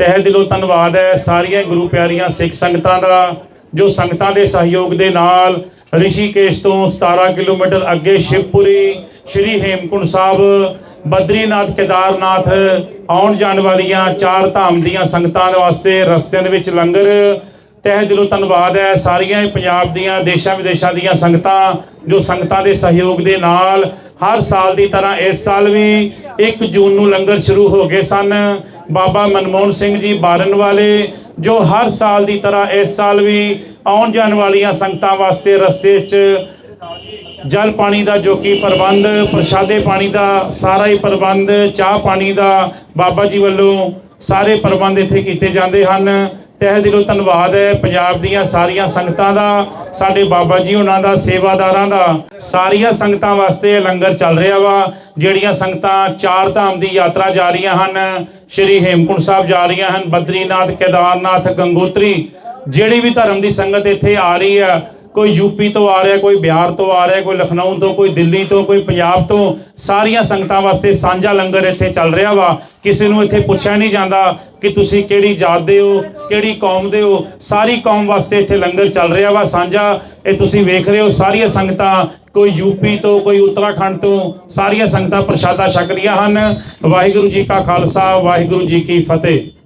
ਤਹਿ ਦਿਲੋਂ ਧੰਨਵਾਦ ਹੈ ਸਾਰੀਆਂ ਗੁਰੂ ਪਿਆਰੀਆਂ ਸਿੱਖ ਸੰਗਤਾਂ ਦਾ, ਜੋ ਸੰਗਤਾਂ ਦੇ ਸਹਿਯੋਗ ਦੇ ਨਾਲ ਰਿਸ਼ੀਕੇਸ਼ ਤੋਂ 17 ਕਿਲੋਮੀਟਰ ਅੱਗੇ ਸ਼ਿਵਪੁਰੀ, ਸ਼੍ਰੀ ਹੇਮਕੁੰਟ ਸਾਹਿਬ, ਬਦਰੀਨਾਥ ਕੇਦਾਰਨਾਥ ਆਉਣ ਜਾਣ ਵਾਲੀਆਂ ਚਾਰ ਧਾਮ ਦੀਆਂ ਸੰਗਤਾਂ ਦੇ ਵਾਸਤੇ ਰਸਤਿਆਂ ਦੇ ਵਿੱਚ ਲੰਗਰ ਤਹਿ ਦਿਲੋਂ ਧੰਨਵਾਦ ਹੈ। ਸਾਰੀਆਂ ਹੀ ਪੰਜਾਬ ਦੀਆਂ, ਦੇਸ਼ਾਂ ਵਿਦੇਸ਼ਾਂ ਦੀਆਂ ਸੰਗਤਾਂ, ਜੋ ਸੰਗਤਾਂ ਦੇ ਸਹਿਯੋਗ ਦੇ ਨਾਲ ਹਰ ਸਾਲ ਦੀ ਤਰ੍ਹਾਂ ਇਸ ਸਾਲ ਵੀ 1 ਜੂਨ ਨੂੰ ਲੰਗਰ ਸ਼ੁਰੂ ਹੋ ਗਏ ਸਨ। ਬਾਬਾ ਮਨਮੋਹਨ ਸਿੰਘ ਜੀ ਬਾਰਨ ਵਾਲੇ, ਜੋ ਹਰ ਸਾਲ ਦੀ ਤਰ੍ਹਾਂ ਇਸ ਸਾਲ ਵੀ ਆਉਣ ਜਾਣ ਵਾਲੀਆਂ ਸੰਗਤਾਂ ਵਾਸਤੇ ਰਸਤੇ 'ਚ ਜਲ ਪਾਣੀ ਦਾ ਜੋ ਕਿ ਪ੍ਰਬੰਧ, ਪ੍ਰਸ਼ਾਦੇ ਪਾਣੀ ਦਾ ਸਾਰਾ ਹੀ ਪ੍ਰਬੰਧ, ਚਾਹ ਪਾਣੀ ਦਾ ਬਾਬਾ ਜੀ ਵੱਲੋਂ ਸਾਰੇ ਪ੍ਰਬੰਧ ਇੱਥੇ ਕੀਤੇ ਜਾਂਦੇ ਹਨ। ਤਹਿ ਦਿਲੋਂ ਧੰਨਵਾਦ ਹੈ। ਪੰਜਾਬ ਦੀਆਂ ਸਾਰੀਆਂ ਸੰਗਤਾਂ ਦਾ, ਸਾਡੇ ਬਾਬਾ ਜੀ ਉਹਨਾਂ ਦਾ, ਸੇਵਾਦਾਰਾਂ ਦਾ। ਸਾਰੀਆਂ ਸੰਗਤਾਂ ਵਾਸਤੇ ਲੰਗਰ ਚੱਲ ਰਿਹਾ ਵਾ, ਜਿਹੜੀਆਂ ਸੰਗਤਾਂ ਚਾਰ ਧਾਮ ਦੀ ਯਾਤਰਾ ਜਾ ਰਹੀਆਂ ਹਨ। ਸ਼੍ਰੀ ਹੇਮਕੁੰਟ ਸਾਹਿਬ ਜਾ ਰਹੀਆਂ ਹਨ, ਬਦਰੀਨਾਥ, ਕੇਦਾਰਨਾਥ, ਗੰਗੋਤਰੀ। ਜਿਹੜੀ ਵੀ ਧਰਮ ਦੀ ਸੰਗਤ ਇੱਥੇ ਆ ਰਹੀ ਹੈ ਕੋਈ ਯੂਪੀ ਤੋਂ ਆ ਰਿਹਾ, ਕੋਈ ਬਿਹਾਰ ਤੋਂ ਆ ਰਿਹਾ, ਕੋਈ ਲਖਨਊ ਤੋਂ, ਕੋਈ ਦਿੱਲੀ ਤੋਂ, ਕੋਈ ਪੰਜਾਬ ਤੋਂ, ਸਾਰੀਆਂ ਸੰਗਤਾਂ ਵਾਸਤੇ ਸਾਂਝਾ ਲੰਗਰ ਇੱਥੇ ਚੱਲ ਰਿਹਾ ਵਾ। ਕਿਸੇ ਨੂੰ ਇੱਥੇ ਪੁੱਛਿਆ ਨਹੀਂ ਜਾਂਦਾ ਕਿ ਤੁਸੀਂ ਕਿਹੜੀ ਜਾਤ ਦੇ ਹੋ, ਕਿਹੜੀ ਕੌਮ ਦੇ ਹੋ। ਸਾਰੀ ਕੌਮ ਵਾਸਤੇ ਇੱਥੇ ਲੰਗਰ ਚੱਲ ਰਿਹਾ ਵਾ, ਸਾਂਝਾ। ਇਹ ਤੁਸੀਂ ਵੇਖ ਰਹੇ ਹੋ, ਸਾਰੀਆਂ ਸੰਗਤਾਂ, ਕੋਈ ਯੂਪੀ ਤੋਂ, ਕੋਈ ਉੱਤਰਾਖੰਡ ਤੋਂ, ਸਾਰੀਆਂ ਸੰਗਤਾਂ ਪ੍ਰਸ਼ਾਦਾ ਛਕ ਰਹੀਆਂ ਹਨ। ਵਾਹਿਗੁਰੂ ਜੀ ਕਾ ਖਾਲਸਾ, ਵਾਹਿਗੁਰੂ ਜੀ ਕੀ ਫਤਿਹ।